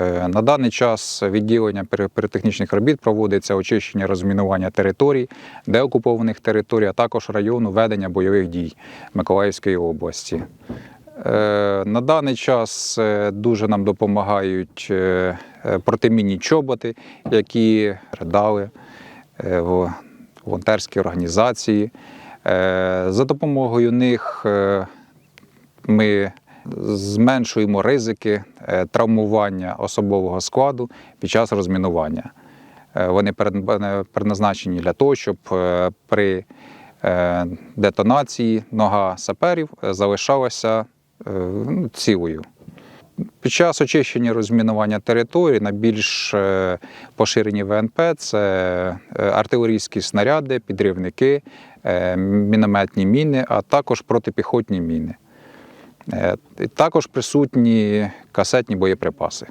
Е, На даний час відділення піротехнічних робіт проводиться очищення розмінування територій, деокупованих територій, а також району ведення бойових дій Миколаївської області. Е, На даний час е, дуже нам допомагають протимінні чоботи, які дали волонтерські організації. Е, За допомогою них е, ми зменшуємо ризики е, травмування особового складу під час розмінування. Вони предназначені для того, щоб при детонації нога саперів залишалася ну, цілою. Під час очищення розмінування території найбільш більш поширені ВНП це е, артилерійські снаряди, підривники, е, мінометні міни, а також протипіхотні міни. Е, Також присутні касетні боєприпаси.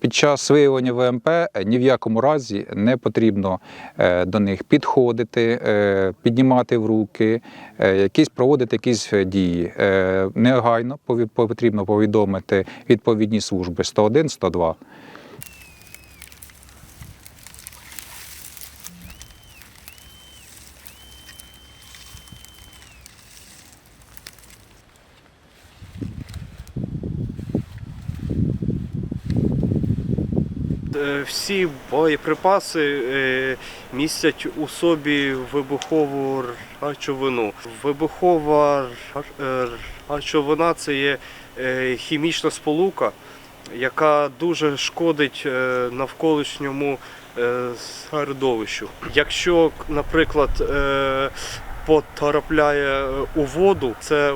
Під час виявлення ВМП е, ні в якому разі не потрібно е, до них підходити, е, піднімати в руки, якісь проводити якісь дії. Негайно потрібно повідомити відповідні служби 101, 102. Всі боєприпаси е, містять у собі вибухову речовину. Вибухова е, речовина це є е, хімічна сполука, яка дуже шкодить е, навколишньому е, середовищу. Якщо, наприклад, е, потрапляє у воду, це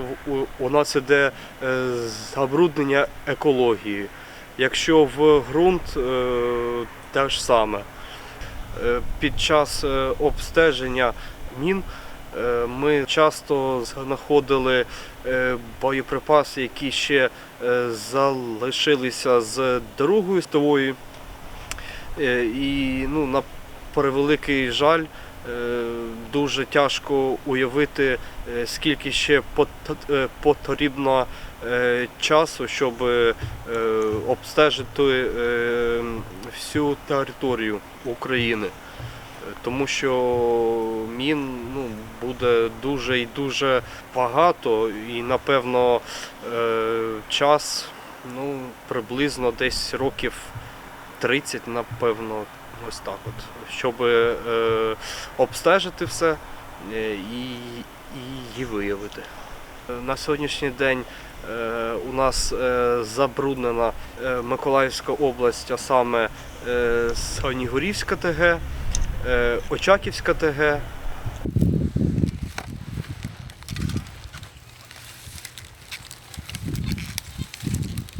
у нас іде е, забруднення екології. Якщо в ґрунт, е, те ж саме. Е, Під час е, обстеження мін ми часто знаходили боєприпаси, які ще залишилися з Другої світової. І ну, на превеликий жаль, дуже тяжко уявити, е, скільки ще е, потрібно е, часу, щоб е, обстежити е, всю територію України. Е, Тому що мін ну, буде дуже і дуже багато, і напевно е, час ну, приблизно десь років 30, напевно, ось так от, щоб е, обстежити все е, і, і її виявити. На сьогоднішній день е, у нас е, забруднена е, Миколаївська область, а саме е, Санігурівська ТГ, е, Очаківська ТГ,